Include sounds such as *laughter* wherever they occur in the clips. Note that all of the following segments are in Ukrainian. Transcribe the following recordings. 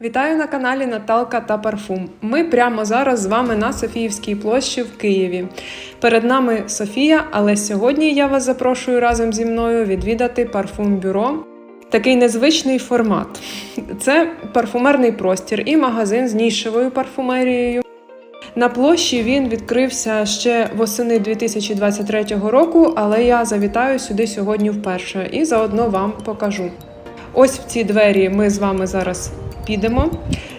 Вітаю на каналі Наталка та Парфум. Ми прямо зараз з вами на Софіївській площі в Києві. Перед нами Софія, але сьогодні я вас запрошую разом зі мною відвідати парфум бюро. Такий незвичний формат. Це парфумерний простір і магазин з нішевою парфумерією. На площі він відкрився ще восени 2023 року, але я завітаю сюди сьогодні вперше і заодно вам покажу. Ось в ці двері ми з вами зараз підемо.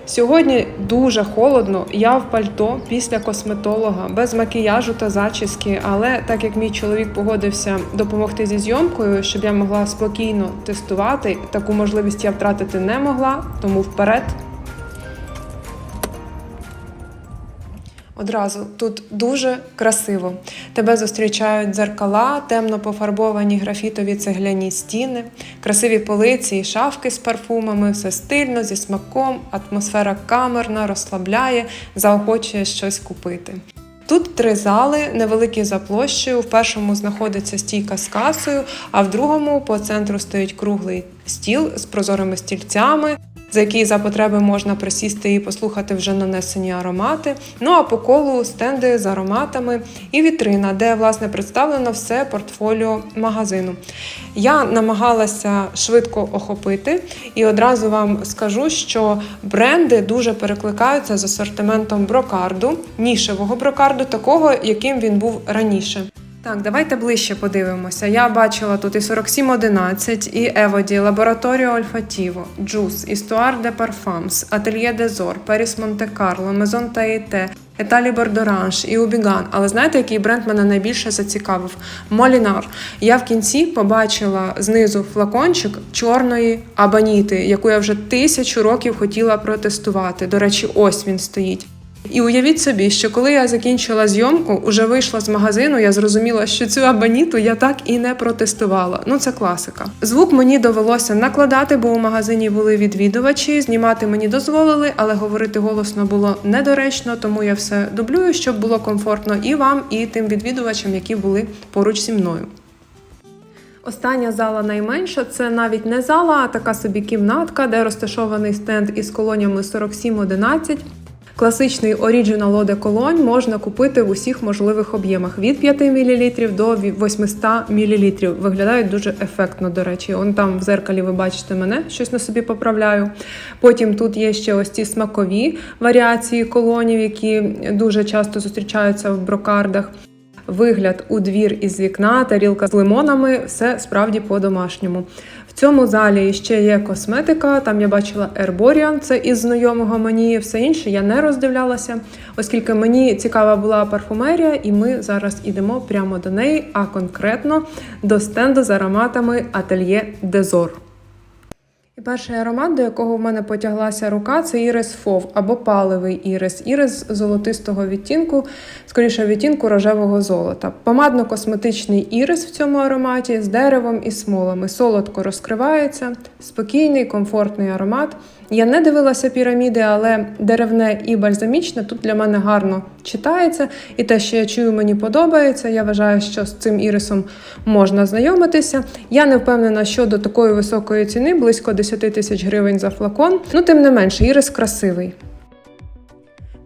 Сьогодні дуже холодно, я в пальто після косметолога, без макіяжу та зачіски. Але так як мій чоловік погодився допомогти зі зйомкою, щоб я могла спокійно тестувати, таку можливість я втратити не могла, тому вперед. Одразу тут дуже красиво. Тебе зустрічають дзеркала, темно пофарбовані графітові цегляні стіни, красиві полиці і шафки з парфумами, все стильно, зі смаком, атмосфера камерна, розслабляє, заохочує щось купити. Тут три зали, невеликі за площею. В першому знаходиться стійка з касою, а в другому по центру стоїть круглий стіл з прозорими стільцями за який за потреби можна присісти і послухати вже нанесені аромати. Ну а по колу стенди з ароматами і вітрина, де власне представлено все портфоліо магазину. Я намагалася швидко охопити і одразу вам скажу, що бренди дуже перекликаються з асортиментом брокарду, нішевого брокарду, такого, яким він був раніше. Так, давайте ближче подивимося. Я бачила тут і 4711, і Еводі, Лабораторіо Ольфатіво, Джус, Істуар де Парфамс, Ательє Дезор, Періс Монте Карло, Мезон Таїте, Еталі Бордоранж і Убіган. Але знаєте, який бренд мене найбільше зацікавив? Молінар. Я в кінці побачила знизу флакончик чорної абаніти, яку я вже тисячу років хотіла протестувати. До речі, ось він стоїть. І уявіть собі, що коли я закінчила зйомку, уже вийшла з магазину, я зрозуміла, що цю абоніту я так і не протестувала. Ну це класика. Звук мені довелося накладати, бо у магазині були відвідувачі. Знімати мені дозволили, але говорити голосно було недоречно, тому я все дублюю, щоб було комфортно і вам, і тим відвідувачам, які були поруч зі мною. Остання зала найменша це навіть не зала, а така собі кімнатка, де розташований стенд із колонями 4711. Класичний Original Eau de Cologne можна купити в усіх можливих об'ємах від 5 мл до 800 мл. Виглядають дуже ефектно, до речі. Он там в зеркалі ви бачите мене, щось на собі поправляю. Потім тут є ще ось ці смакові варіації колонів, які дуже часто зустрічаються в брокардах. Вигляд у двір із вікна, тарілка з лимонами все справді по-домашньому. Цьому залі ще є косметика. Там я бачила Ерборіан, це із знайомого мені. Все інше я не роздивлялася, оскільки мені цікава була парфумерія, і ми зараз ідемо прямо до неї, а конкретно до стенду з ароматами Ательє Дезор. Перший аромат, до якого в мене потяглася рука, це ірис фов або паливий ірис, ірис золотистого відтінку, скоріше відтінку рожевого золота. Помадно-косметичний ірис в цьому ароматі з деревом і смолами. Солодко розкривається, спокійний, комфортний аромат. Я не дивилася піраміди, але деревне і бальзамічне тут для мене гарно читається. І те, що я чую, мені подобається. Я вважаю, що з цим ірисом можна знайомитися. Я не впевнена щодо такої високої ціни, близько 10 тисяч гривень за флакон. Ну, тим не менше, ірис красивий.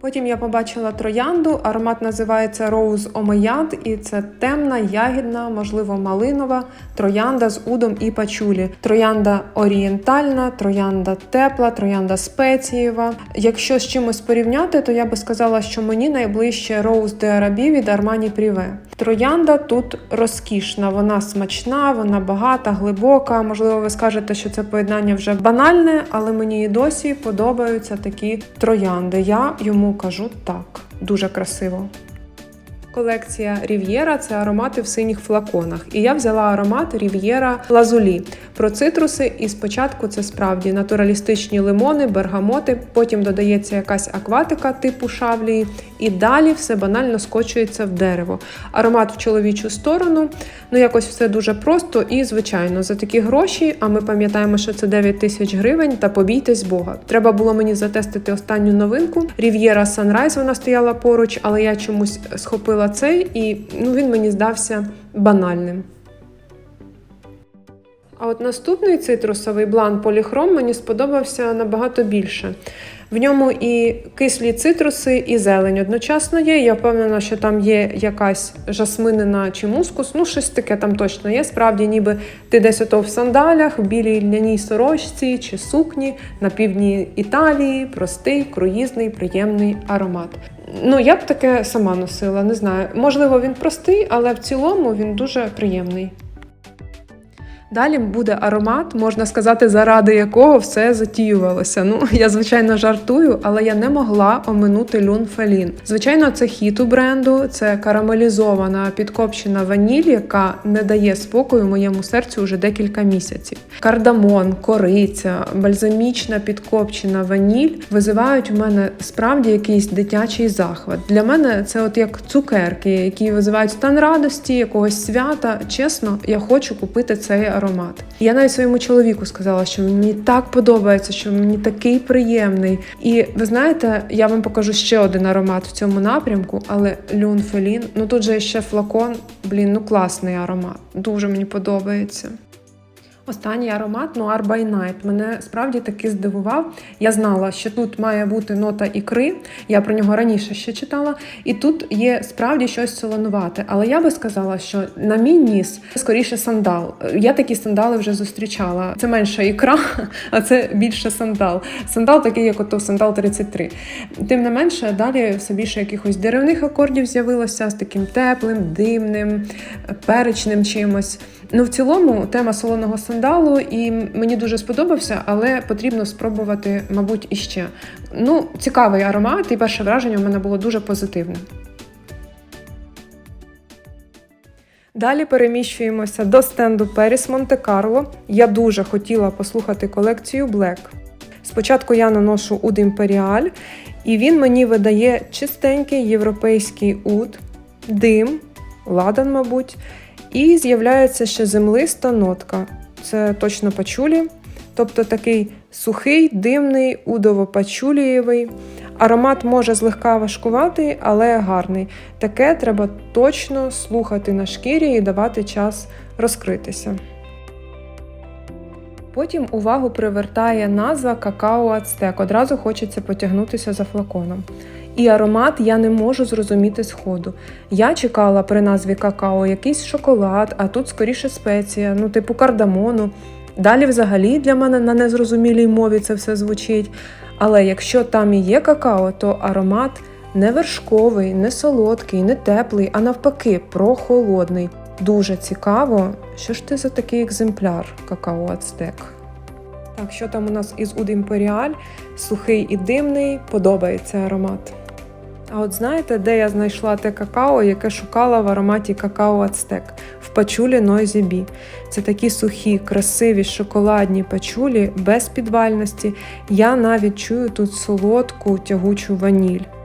Потім я побачила троянду. Аромат називається Rose Омеяд, і це темна, ягідна, можливо, малинова троянда з удом і пачулі. Троянда орієнтальна, троянда тепла, троянда спецієва. Якщо з чимось порівняти, то я би сказала, що мені найближче Rose de Arabie від Armani Privé. Троянда тут розкішна, вона смачна, вона багата, глибока. Можливо, ви скажете, що це поєднання вже банальне, але мені і досі подобаються такі троянди. Я йому кажу так, дуже красиво. Колекція Рів'єра це аромати в синіх флаконах. І я взяла аромат Рів'єра Лазулі. Про цитруси, і спочатку це справді натуралістичні лимони, бергамоти, потім додається якась акватика типу шавлії, і далі все банально скочується в дерево. Аромат в чоловічу сторону. Ну якось все дуже просто і звичайно за такі гроші. А ми пам'ятаємо, що це 9 тисяч гривень. Та побійтесь Бога. Треба було мені затестити останню новинку. Рів'єра Sunrise, вона стояла поруч, але я чомусь схопила цей, і ну він мені здався банальним. А от наступний цитрусовий блан поліхром мені сподобався набагато більше. В ньому і кислі цитруси, і зелень одночасно є. Я впевнена, що там є якась жасминина чи мускус. Ну, щось таке там точно є. Справді, ніби ти десь ото в сандалях, в білій льняній сорочці чи сукні на півдні Італії. Простий, круїзний, приємний аромат. Ну, я б таке сама носила, не знаю. Можливо, він простий, але в цілому він дуже приємний. Далі буде аромат, можна сказати, заради якого все затіювалося. Ну, я звичайно жартую, але я не могла оминути Люн Фелін. Звичайно, це хіт у бренду, це карамелізована підкопчена ваніль, яка не дає спокою моєму серцю вже декілька місяців. Кардамон, кориця, бальзамічна підкопчена ваніль визивають у мене справді якийсь дитячий захват. Для мене це от як цукерки, які визивають стан радості, якогось свята. Чесно, я хочу купити цей аромат. Я навіть своєму чоловіку сказала, що мені так подобається, що мені такий приємний. І ви знаєте, я вам покажу ще один аромат в цьому напрямку, але люнфелін. Ну тут же ще флакон, блін, ну класний аромат. Дуже мені подобається. Останній аромат Noir by Night мене справді таки здивував. Я знала, що тут має бути нота ікри. Я про нього раніше ще читала, і тут є справді щось солонувате. Але я би сказала, що на мій ніс скоріше сандал. Я такі сандали вже зустрічала. Це менша ікра, *laughs* а це більше сандал. Сандал такий, як ото сандал 33. Тим не менше, далі все більше якихось деревних акордів з'явилося з таким теплим, димним, перечним чимось. Ну, в цілому, тема солоного сандалу і мені дуже сподобався, але потрібно спробувати, мабуть, іще. Ну, цікавий аромат, і перше враження у мене було дуже позитивне. Далі переміщуємося до стенду Періс Монте-Карло. Я дуже хотіла послухати колекцію Black. Спочатку я наношу уд Імперіаль, і він мені видає чистенький європейський уд, дим, ладан, мабуть. І з'являється ще землиста нотка. Це точно пачулі. Тобто такий сухий, димний, удово-пачулієвий. Аромат може злегка важкувати, але гарний. Таке треба точно слухати на шкірі і давати час розкритися. Потім увагу привертає назва какао Ацтек. Одразу хочеться потягнутися за флаконом. І аромат я не можу зрозуміти сходу. Я чекала при назві какао якийсь шоколад, а тут скоріше спеція, ну типу кардамону. Далі, взагалі, для мене на незрозумілій мові це все звучить. Але якщо там і є какао, то аромат не вершковий, не солодкий, не теплий, а навпаки, прохолодний. Дуже цікаво, що ж ти за такий екземпляр какао Ацтек. Так, що там у нас із Уд Імперіаль? Сухий і димний, подобається аромат. А от знаєте, де я знайшла те какао, яке шукала в ароматі какао Ацтек в пачулі Noisy. Це такі сухі, красиві шоколадні пачулі без підвальності. Я навіть чую тут солодку тягучу ваніль.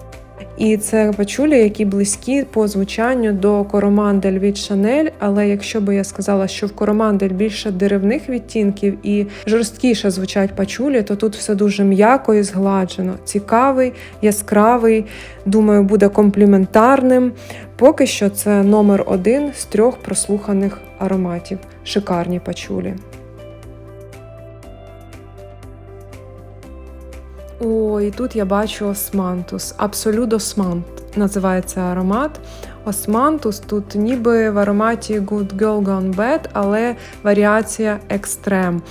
І це пачулі, які близькі по звучанню до коромандель від Шанель. Але якщо би я сказала, що в коромандель більше деревних відтінків і жорсткіше звучать пачулі, то тут все дуже м'яко і згладжено. Цікавий, яскравий, думаю, буде компліментарним. Поки що це номер один з трьох прослуханих ароматів. Шикарні пачулі. О, і тут я бачу османтус. Абсолют османт називається аромат. Османтус тут ніби в ароматі Good Girl Gone Bad, але варіація екстрем.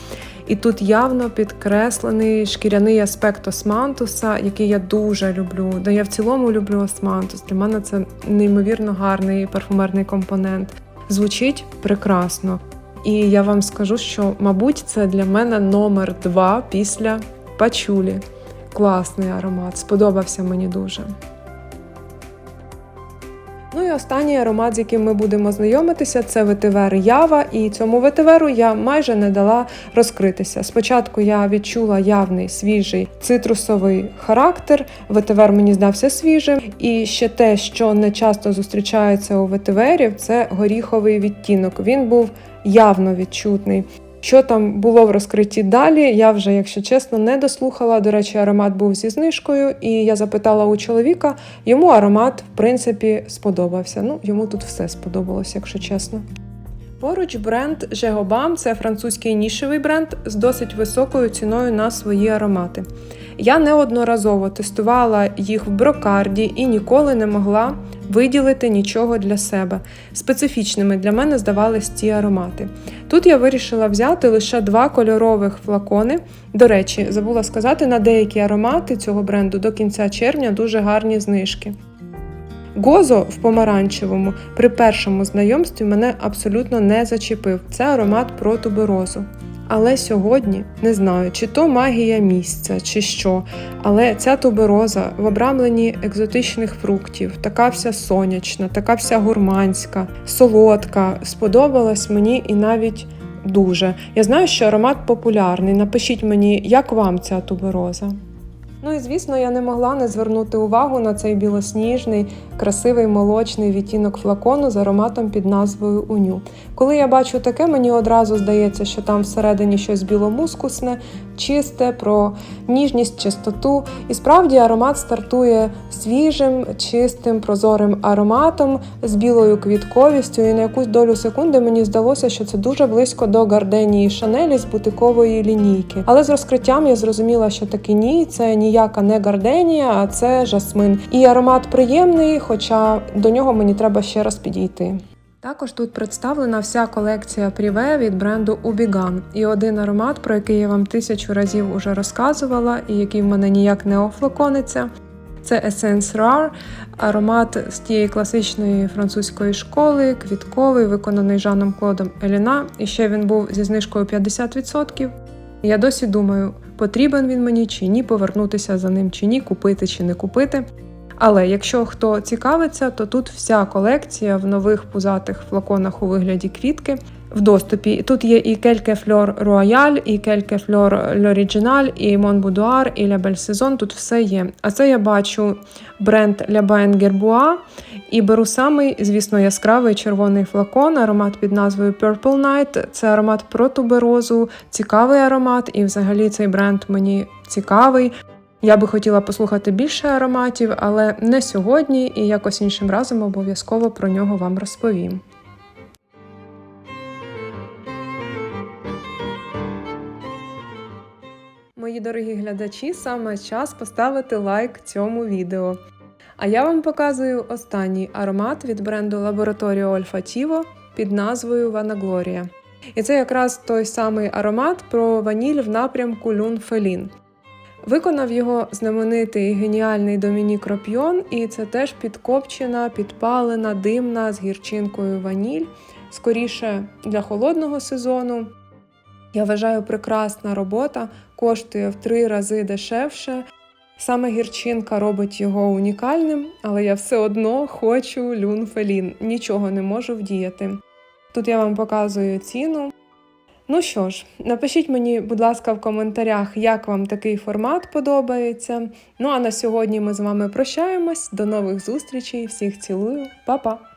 І тут явно підкреслений шкіряний аспект османтуса, який я дуже люблю. Да я в цілому люблю османтус. Для мене це неймовірно гарний парфумерний компонент. Звучить прекрасно. І я вам скажу, що, мабуть, це для мене номер два після пачулі. Класний аромат, сподобався мені дуже. Ну і останній аромат, з яким ми будемо знайомитися, це ветивер Ява. І цьому ветиверу я майже не дала розкритися. Спочатку я відчула явний свіжий цитрусовий характер. Ветивер мені здався свіжим. І ще те, що не часто зустрічається у ветиверів, це горіховий відтінок. Він був явно відчутний. Що там було в розкритті далі, я вже, якщо чесно, не дослухала. До речі, аромат був зі знижкою, і я запитала у чоловіка, йому аромат, в принципі, сподобався. Ну, йому тут все сподобалося, якщо чесно. Поруч бренд Жегобам це французький нішевий бренд з досить високою ціною на свої аромати. Я неодноразово тестувала їх в брокарді і ніколи не могла виділити нічого для себе. Специфічними для мене здавались ці аромати. Тут я вирішила взяти лише два кольорових флакони. До речі, забула сказати, на деякі аромати цього бренду до кінця червня дуже гарні знижки. Гозо в помаранчевому при першому знайомстві мене абсолютно не зачепив. Це аромат про туберозу. Але сьогодні не знаю, чи то магія місця, чи що. Але ця тубероза в обрамленні екзотичних фруктів, така вся сонячна, така вся гурманська, солодка, сподобалась мені і навіть дуже. Я знаю, що аромат популярний. Напишіть мені, як вам ця тубероза. Ну і звісно, я не могла не звернути увагу на цей білосніжний, красивий молочний відтінок флакону з ароматом під назвою Уню. Коли я бачу таке, мені одразу здається, що там всередині щось біломускусне, чисте, про ніжність, чистоту. І справді аромат стартує свіжим, чистим, прозорим ароматом з білою квітковістю. І на якусь долю секунди мені здалося, що це дуже близько до гарденії Шанелі з бутикової лінійки. Але з розкриттям я зрозуміла, що таки ні, це ніяка не гарденія, а це жасмин. І аромат приємний, хоча до нього мені треба ще раз підійти. Також тут представлена вся колекція Privé від бренду Ubigan. І один аромат, про який я вам тисячу разів уже розказувала, і який в мене ніяк не офлакониться. Це Essence Rare, аромат з тієї класичної французької школи, квітковий, виконаний Жаном Клодом Еліна. І ще він був зі знижкою 50%. Я досі думаю, потрібен він мені чи ні, повернутися за ним чи ні, купити чи не купити. Але якщо хто цікавиться, то тут вся колекція в нових пузатих флаконах у вигляді квітки в доступі. Тут є і Кельке Флор Рояль, і Кельке Флор L'Original, і Mon Boudoir, і La Belle Saison, Тут все є. А це я бачу бренд La Bain Gerbois і беру самий, звісно, яскравий червоний флакон, аромат під назвою Purple Night. Це аромат про туберозу, цікавий аромат, і взагалі цей бренд мені цікавий. Я би хотіла послухати більше ароматів, але не сьогодні і якось іншим разом обов'язково про нього вам розповім. Мої дорогі глядачі, саме час поставити лайк цьому відео. А я вам показую останній аромат від бренду Laboratorio Olfativo під назвою Vanaglorія. І це якраз той самий аромат про ваніль в напрямку Люн Фелін. Виконав його знаменитий геніальний Домінік Ропьйон, і це теж підкопчена, підпалена, димна з гірчинкою ваніль, скоріше для холодного сезону. Я вважаю, прекрасна робота, коштує в три рази дешевше. Саме гірчинка робить його унікальним, але я все одно хочу люнфелін, нічого не можу вдіяти. Тут я вам показую ціну. Ну що ж, напишіть мені, будь ласка, в коментарях, як вам такий формат подобається. Ну а на сьогодні ми з вами прощаємось. До нових зустрічей. Всіх цілую, Па-па!